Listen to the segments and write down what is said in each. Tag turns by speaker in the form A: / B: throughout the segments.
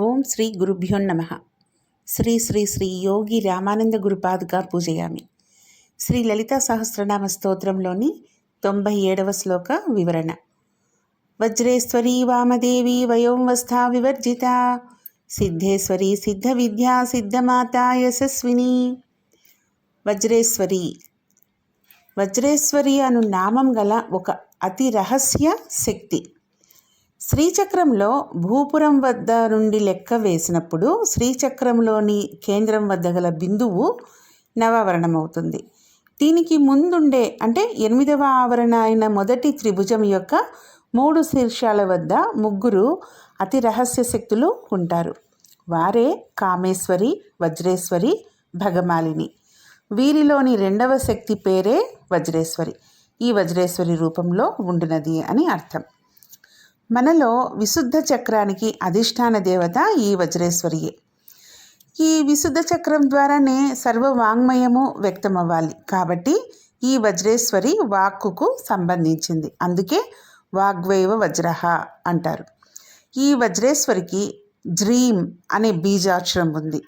A: ఓం శ్రీ గురుభ్యో నమ. శ్రీ శ్రీ శ్రీ యోగి రామానంద గురుపాదుగా పూజయామి. శ్రీ లలిత సహస్రనామ స్తోత్రంలోని తొంభై ఏడవ శ్లోక వివరణ. వజ్రేశ్వరీ వామదేవి వయోంవస్థా వివర్జిత. సిద్ధేశ్వరి సిద్ధ విద్యా సిద్ధమాత యశస్విని. వజ్రేశ్వరి. వజ్రేశ్వరి అను నామం గల ఒక అతి రహస్య శక్తి. శ్రీచక్రంలో భూపురం వద్ద నుండి లెక్క వేసినప్పుడు శ్రీచక్రంలోని కేంద్రం వద్ద గల బిందువు నవావరణమవుతుంది. దీనికి ముందుండే అంటే ఎనిమిదవ ఆవరణ అయిన మొదటి త్రిభుజం యొక్క మూడు శీర్షాల వద్ద ముగ్గురు అతి రహస్య శక్తులు ఉంటారు. వారే కామేశ్వరి వజ్రేశ్వరి భగమాలిని. వీరిలోని రెండవ శక్తి పేరే వజ్రేశ్వరి. ఈ వజ్రేశ్వరి రూపంలో ఉండినది అని అర్థం. మనలో విశుద్ధ చక్రానికి అధిష్టాన దేవత ఈ వజ్రేశ్వరియే. ఈ విశుద్ధ చక్రం ద్వారానే సర్వ వాంగ్మయము వ్యక్తమవ్వాలి. కాబట్టి ఈ వజ్రేశ్వరి వాక్కుకు సంబంధించింది. అందుకే వాగ్వైవ వజ్రహ అంటారు. ఈ వజ్రేశ్వరికి జ్రీం అనే బీజాక్షరం ఉంది.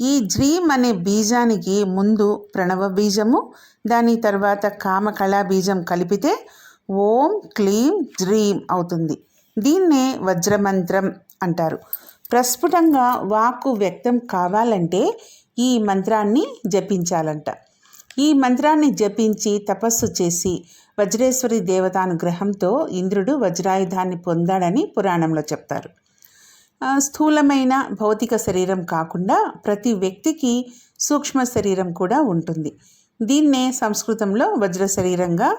A: ఈ జ్రీం అనే బీజానికి ముందు ప్రణవ బీజము దాని తర్వాత కామకళా బీజం కలిపితే ఓం క్లీం జ్రీం అవుతుంది. దీన్నే వజ్రమంత్రం అంటారు. ప్రస్ఫుటంగా వాక్కు వ్యక్తం కావాలంటే ఈ మంత్రాన్ని జపించాలంట. ఈ మంత్రాన్ని జపించి తపస్సు చేసి వజ్రేశ్వరి దేవతానుగ్రహంతో ఇంద్రుడు వజ్రాయుధాన్ని పొందాడని పురాణంలో చెప్తారు. స్థూలమైన భౌతిక శరీరం కాకుండా ప్రతి వ్యక్తికి సూక్ష్మ శరీరం కూడా ఉంటుంది. దీన్నే సంస్కృతంలో వజ్ర శరీరంగా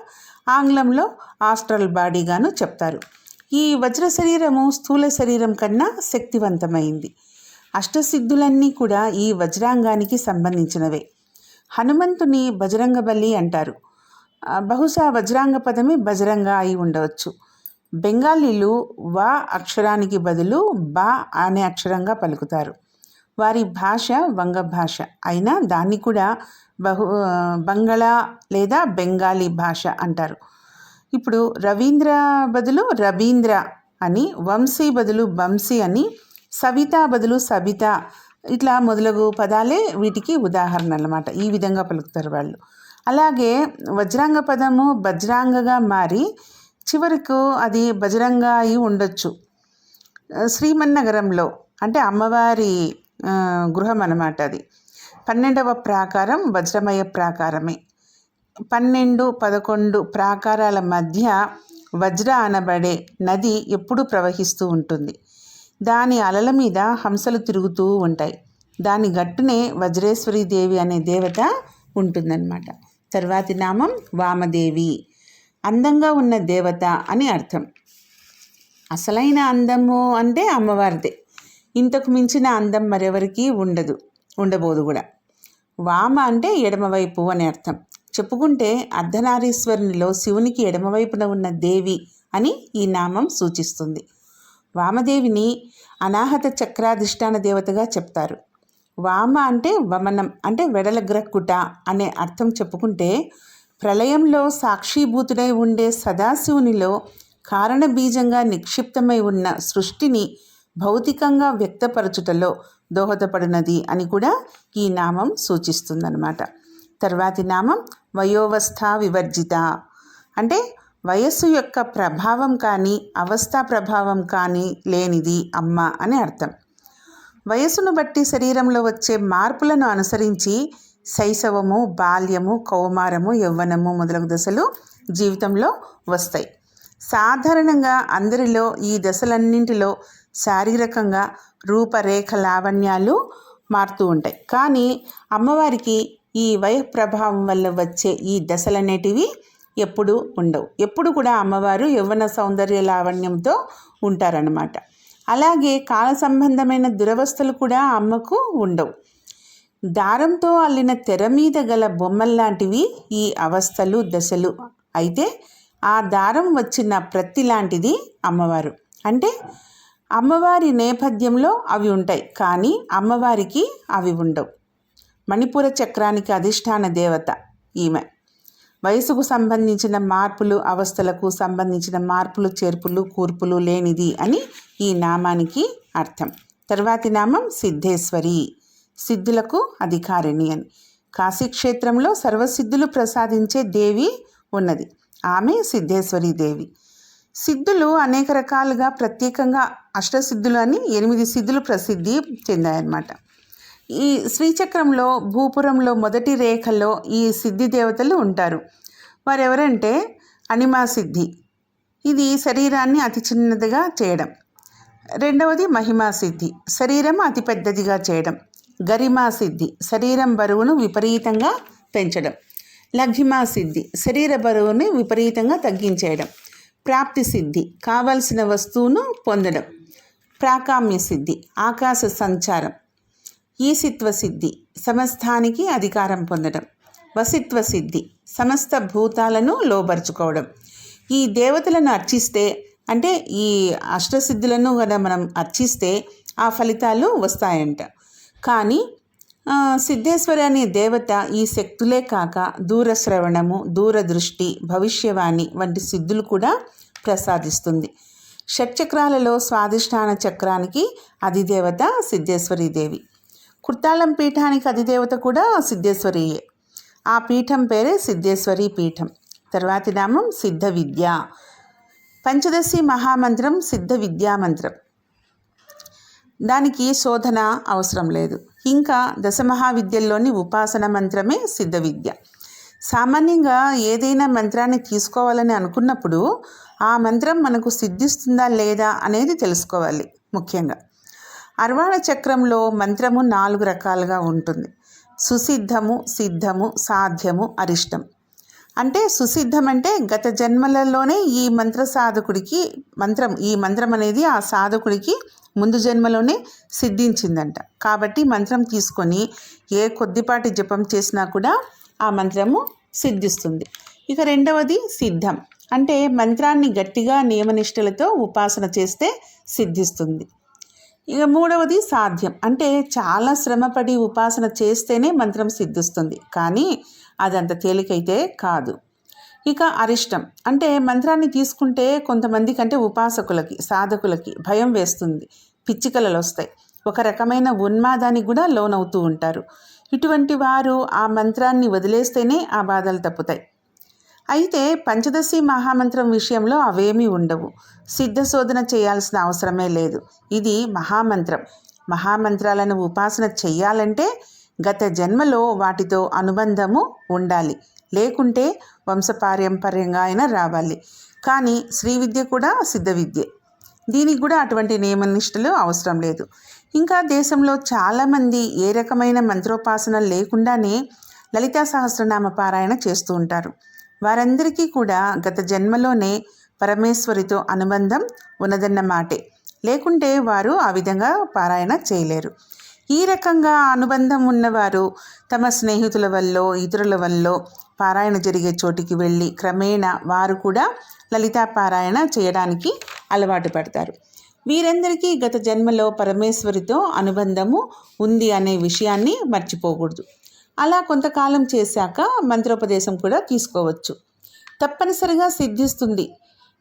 A: ఆంగ్లంలో ఆస్ట్రల్ బాడీగాను చెప్తారు. ఈ వజ్ర శరీరము స్థూల శరీరం కన్నా శక్తివంతమైంది. అష్టసిద్ధులన్నీ కూడా ఈ వజ్రాంగానికి సంబంధించినవే. హనుమంతుని బజరంగబల్లి అంటారు. బహుశా వజ్రాంగ పదమే బజరంగ అయి ఉండవచ్చు. బెంగాలీలు వా అక్షరానికి బదులు బా అనే అక్షరంగా పలుకుతారు. వారి భాష వంగ భాష అయినా దాన్ని కూడా బహు బంగళా లేదా బెంగాలీ భాష అంటారు. ఇప్పుడు రవీంద్ర బదులు రవీంద్ర అని వంశీ బదులు వంశీ అని సవిత బదులు సబిత ఇట్లా మొదలగు పదాలే వీటికి ఉదాహరణ అన్నమాట ఈ విధంగా పలుకుతారు వాళ్ళు. అలాగే వజ్రాంగ పదము బజ్రాంగగా మారి చివరకు అది బజరంగ అయి ఉండొచ్చు శ్రీమన్నగరంలో అంటే అమ్మవారి గృహం అన్నమాట అది. పన్నెండవ ప్రాకారం వజ్రమయ ప్రాకారమే. పన్నెండు పదకొండు ప్రాకారాల మధ్య వజ్ర అనబడే నది ఎప్పుడు ప్రవహిస్తూ ఉంటుంది. దాని అలల మీద హంసలు తిరుగుతూ ఉంటాయి. దాని గట్టునే వజ్రేశ్వరి దేవి అనే దేవత ఉంటుందన్నమాట. తర్వాతి నామం వామదేవి. అందంగా ఉన్న దేవత అని అర్థం. అసలైన అందము అంటే అమ్మవారిదే. ఇంతకు మించిన అందం మరెవరికి ఉండదు ఉండబోదు కూడా. వామ అంటే ఎడమవైపు అని అర్థం. చెప్పుకుంటే అర్ధనారీశ్వరునిలో శివునికి ఎడమవైపున ఉన్న దేవి అని ఈ నామం సూచిస్తుంది. వామదేవిని అనాహత చక్రాధిష్టాన దేవతగా చెప్తారు. వామ అంటే వమనం అంటే వెడలగ్రక్కుట అనే అర్థం చెప్పుకుంటే ప్రళయంలో సాక్షీభూతుడై ఉండే సదాశివునిలో కారణబీజంగా నిక్షిప్తమై ఉన్న సృష్టిని భౌతికంగా వ్యక్తపరచుటలో దోహదపడినది అని కూడా ఈ నామం సూచిస్తుందన్నమాట. తర్వాతి నామం వయోవస్థ వివర్జిత. అంటే వయస్సు యొక్క ప్రభావం కానీ అవస్థా ప్రభావం కానీ లేనిది అమ్మ అని అర్థం. వయస్సును బట్టి శరీరంలో వచ్చే మార్పులను అనుసరించి శైశవము బాల్యము కౌమారము యవ్వనము మొదలగు దశలు జీవితంలో వస్తాయి. సాధారణంగా అందరిలో ఈ దశలన్నింటిలో శారీరకంగా రూపరేఖ లావణ్యాలు మారుతూ ఉంటాయి. కానీ అమ్మవారికి ఈ వయ ప్రభావం వల్ల వచ్చే ఈ దశలనేటివి ఎప్పుడు ఉండవు. ఎప్పుడు కూడా అమ్మవారు యవ్వన సౌందర్య లావణ్యంతో ఉంటారన్నమాట. అలాగే కాల సంబంధమైన దురవస్థలు కూడా అమ్మకు ఉండవు. దారంతో అల్లిన తెర మీద గల బొమ్మల్లాంటివి ఈ అవస్థలు దశలు అయితే ఆ దారం వచ్చిన ప్రతి లాంటిది అమ్మవారు. అంటే అమ్మవారి నేపథ్యంలో అవి ఉంటాయి కానీ అమ్మవారికి అవి ఉండవు. మణిపుర చక్రానికి అధిష్టాన దేవత ఈమె. వయసుకు సంబంధించిన మార్పులు అవస్థలకు సంబంధించిన మార్పులు చేర్పులు కూర్పులు లేనిది అని ఈ నామానికి అర్థం. తర్వాతి నామం సిద్ధేశ్వరి. సిద్ధులకు అధికారిణి అని. కాశీక్షేత్రంలో సర్వసిద్ధులు ప్రసాదించే దేవి ఉన్నది. ఆమె సిద్ధేశ్వరి దేవి. సిద్ధులు అనేక రకాలుగా ప్రత్యేకంగా అష్టసిద్ధులు అని ఎనిమిది సిద్ధులు ప్రసిద్ధి చెందాయన్నమాట. ఈ శ్రీచక్రంలో భూపురంలో మొదటి రేఖలో ఈ సిద్ధి దేవతలు ఉంటారు. వారెవరంటే అనిమా సిద్ధి. ఇది శరీరాన్ని అతి చిన్నదిగా చేయడం. రెండవది మహిమా సిద్ధి. శరీరం అతి పెద్దదిగా చేయడం. గరిమా సిద్ధి. శరీరం బరువును విపరీతంగా పెంచడం. లఘిమా సిద్ధి. శరీర బరువుని విపరీతంగా తగ్గించేయడం. ప్రాప్తి సిద్ధి. కావలసిన వస్తువును పొందడం. ప్రాకామ్య సిద్ధి. ఆకాశ సంచారం. ఈసిత్వ సిద్ధి సమస్తానికి అధికారం పొందడం. వసిత్వ సిద్ధి సమస్త భూతాలను లోబరుచుకోవడం. ఈ దేవతలను అర్చిస్తే అంటే ఈ అష్టసిద్ధులను కదా మనం అర్చిస్తే ఆ ఫలితాలు వస్తాయంట. కానీ సిద్ధేశ్వరి అనే దేవత ఈ శక్తులే కాక దూరశ్రవణము దూరదృష్టి భవిష్యవాణి వంటి సిద్ధులు కూడా ప్రసాదిస్తుంది. షట్చక్రాలలో స్వాధిష్టాన చక్రానికి అధిదేవత సిద్ధేశ్వరి దేవి కుర్తాళం పీఠానికి అధిదేవత కూడా సిద్ధేశ్వరియే. ఆ పీఠం పేరే సిద్ధేశ్వరి పీఠం. తర్వాతి నామం సిద్ధ విద్య పంచదశి మహామంత్రం సిద్ధ విద్యా మంత్రం. దానికి శోధన అవసరం లేదు. ఇంకా దశమహావిద్యల్లోని ఉపాసన మంత్రమే సిద్ధ విద్య సామాన్యంగా ఏదైనా మంత్రాన్ని తీసుకోవాలని అనుకున్నప్పుడు ఆ మంత్రం మనకు సిద్ధిస్తుందా లేదా అనేది తెలుసుకోవాలి ముఖ్యంగా. అర్వాణ చక్రంలో మంత్రము నాలుగు రకాలుగా ఉంటుంది. సుసిద్ధము సిద్ధము సాధ్యము అరిష్టం. అంటే సుసిద్ధం అంటే గత జన్మలలోనే ఈ మంత్ర సాధకుడికి మంత్రం ఈ మంత్రం అనేది ఆ సాధకుడికి ముందు జన్మలోనే సిద్ధించిందంట. కాబట్టి మంత్రం తీసుకొని ఏ కొద్దిపాటి జపం చేసినా కూడా ఆ మంత్రము సిద్ధిస్తుంది. ఇక రెండవది సిద్ధం. అంటే మంత్రాన్ని గట్టిగా నియమనిష్టలతో ఉపాసన చేస్తే సిద్ధిస్తుంది. ఇక మూడవది సాధ్యం. అంటే చాలా శ్రమపడి ఉపాసన చేస్తేనే మంత్రం సిద్ధిస్తుంది. కానీ అదంత తేలికైతే కాదు. ఇక అరిష్టం. అంటే మంత్రాన్ని తీసుకుంటే కొంతమంది కంటే ఉపాసకులకి సాధకులకి భయం వేస్తుంది. పిచ్చికలలు వస్తాయి ఒక రకమైన ఉన్మాదానికి కూడా లోనవుతూ ఉంటారు. ఇటువంటి వారు ఆ మంత్రాన్ని వదిలేస్తేనే ఆ బాధలు తప్పుతాయి. అయితే పంచదశి మహామంత్రం విషయంలో అవేమీ ఉండవు. సిద్ధ శోధన చేయాల్సిన అవసరమే లేదు. ఇది మహామంత్రం. మహామంత్రాలను ఉపాసన చెయ్యాలంటే గత జన్మలో వాటితో అనుబంధము ఉండాలి. లేకుంటే వంశపారంపర్యంగా అయినా రావాలి. కానీ శ్రీ విద్య కూడా సిద్ధ విద్య. దీనికి కూడా అటువంటి నియమనిష్టలు అవసరం లేదు. ఇంకా దేశంలో చాలామంది ఏ రకమైన మంత్రోపాసన లేకుండానే లలితా సహస్రనామ పారాయణ చేస్తూ ఉంటారు. వారందరికీ కూడా గత జన్మలోనే పరమేశ్వరితో అనుబంధం ఉన్నదన్న మాటే. లేకుంటే వారు ఆ విధంగా పారాయణ చేయలేరు. ఈ రకంగా అనుబంధం ఉన్నవారు తమ స్నేహితుల వల్ల ఇతరుల వల్ల పారాయణ జరిగే చోటికి వెళ్ళి క్రమేణా వారు కూడా లలితా పారాయణ చేయడానికి అలవాటు పడతారు. వీరందరికీ గత జన్మలో పరమేశ్వరితో అనుబంధము ఉంది అనే విషయాన్ని మర్చిపోకూడదు. అలా కొంతకాలం చేశాక మంత్రోపదేశం కూడా తీసుకోవచ్చు. తప్పనిసరిగా సిద్ధిస్తుంది.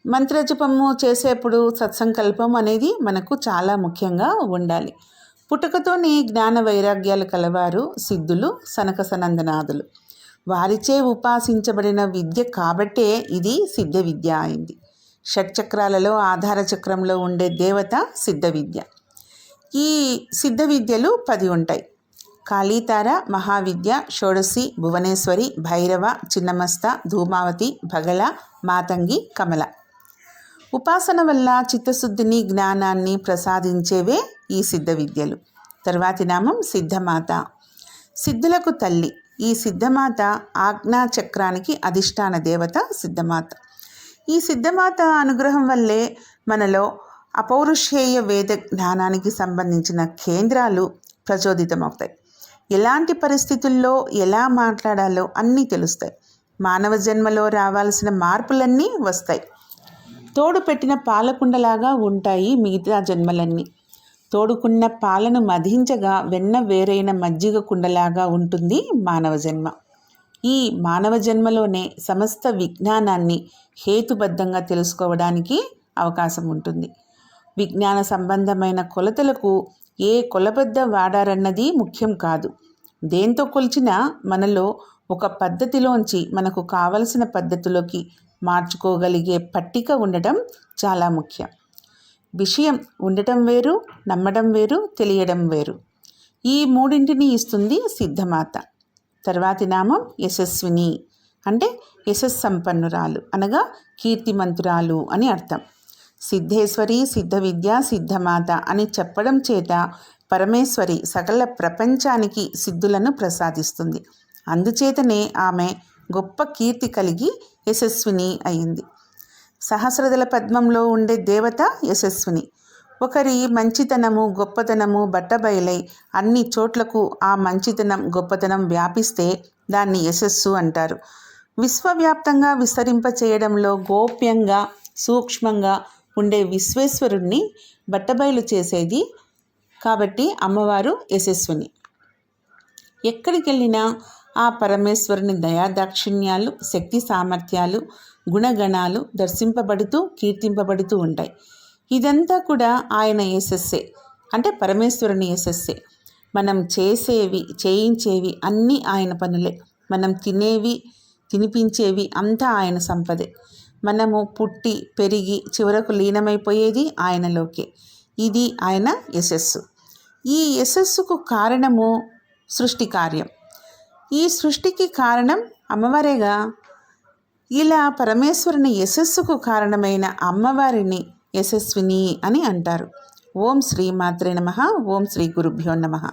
A: మంత్రజపము చేసేప్పుడు సత్సంకల్పం అనేది మనకు చాలా ముఖ్యంగా ఉండాలి. పుట్టుకతోనే జ్ఞాన వైరాగ్యాలు కలవారు సిద్ధులు సనక సనందనాథులు. వారిచే ఉపాసించబడిన విద్య కాబట్టే ఇది సిద్ధ విద్య అయింది. షట్చక్రాలలో ఆధార చక్రంలో ఉండే దేవత సిద్ధ విద్య. ఈ సిద్ధ విద్యలు పది ఉంటాయి. కాళీతార మహావిద్య షోడసి భువనేశ్వరి భైరవ చిన్నమస్త ధూమావతి భగళ మాతంగి కమల. ఉపాసన వల్ల చిత్తశుద్ధిని జ్ఞానాన్ని ప్రసాదించేవే ఈ సిద్ధ విద్యలు. తర్వాతి నామం సిద్ధమాత. సిద్ధులకు తల్లి. ఈ సిద్ధమాత ఆజ్ఞా చక్రానికి అధిష్టాన దేవత సిద్ధమాత. ఈ సిద్ధమాత అనుగ్రహం వల్లే మనలో అపౌరుషేయ వేద జ్ఞానానికి సంబంధించిన కేంద్రాలు ప్రచోదితమవుతాయి. ఎలాంటి పరిస్థితుల్లో ఎలా మాట్లాడాలో అన్నీ తెలుస్తాయి. మానవ జన్మలో రావాల్సిన మార్పులన్నీ వస్తాయి. తోడు పెట్టిన పాలకుండలాగా ఉంటాయి మిగతా జన్మలన్నీ. తోడుకున్న పాలను మధించగా వెన్న వేరైన మజ్జిగ కుండలాగా ఉంటుంది మానవ జన్మ. ఈ మానవ జన్మలోనే సమస్త విజ్ఞానాన్ని హేతుబద్ధంగా తెలుసుకోవడానికి అవకాశం ఉంటుంది. విజ్ఞాన సంబంధమైన కొలతలకు ఏ కొలబద్ద వాడారన్నది ముఖ్యం కాదు. దేంతో కొలిచినా మనలో ఒక పద్ధతిలోంచి మనకు కావలసిన పద్ధతిలోకి మార్చుకోగలిగే పట్టిక ఉండటం చాలా ముఖ్యం. విషయం ఉండటం వేరు నమ్మడం వేరు తెలియడం వేరు. ఈ మూడింటిని ఇస్తుంది సిద్ధమాత. తర్వాతి నామం యశస్విని. అంటే యశస్ సంపన్నురాలు అనగా కీర్తిమంతురాలు అని అర్థం. సిద్ధేశ్వరి సిద్ధ విద్య సిద్ధమాత అని చెప్పడం చేత పరమేశ్వరి సకల ప్రపంచానికి సిద్ధులను ప్రసాదిస్తుంది. అందుచేతనే ఆమె గొప్ప కీర్తి కలిగి యశస్విని అయింది. సహస్రదళ పద్మంలో ఉండే దేవత యశస్విని. ఒకరి మంచితనము గొప్పతనము బట్టబయలై అన్ని చోట్లకు ఆ మంచితనం గొప్పతనం వ్యాపిస్తే దాన్ని యశస్సు అంటారు. విశ్వవ్యాప్తంగా విస్తరింప చేయడంలో గోప్యంగా సూక్ష్మంగా ఉండే విశ్వేశ్వరుణ్ణి బట్టబయలు చేసేది కాబట్టి అమ్మవారు యశస్విని. ఎక్కడికి వెళ్ళినా ఆ పరమేశ్వరుని దయాదాక్షిణ్యాలు శక్తి సామర్థ్యాలు గుణగణాలు దర్శింపబడుతూ కీర్తింపబడుతూ ఉంటాయి. ఇదంతా కూడా ఆయన యశస్సే. అంటే పరమేశ్వరుని యశస్సే. మనం చేసేవి చేయించేవి అన్నీ ఆయన పనులే. మనం తినేవి తినిపించేవి అంతా ఆయన సంపదే. మనము పుట్టి పెరిగి చివరకు లీనమైపోయేది ఆయనలోకే. ఇది ఆయన యశస్సు. ఈ యశస్సుకు కారణము సృష్టి కార్యం. ఈ సృష్టికి కారణం అమ్మవారేగా. ఇలా పరమేశ్వరుని యశస్సుకు కారణమైన అమ్మవారిని యశస్విని అని అంటారు. ఓం శ్రీ మాత్రే నమ. ఓం శ్రీ గురుభ్యో నమ.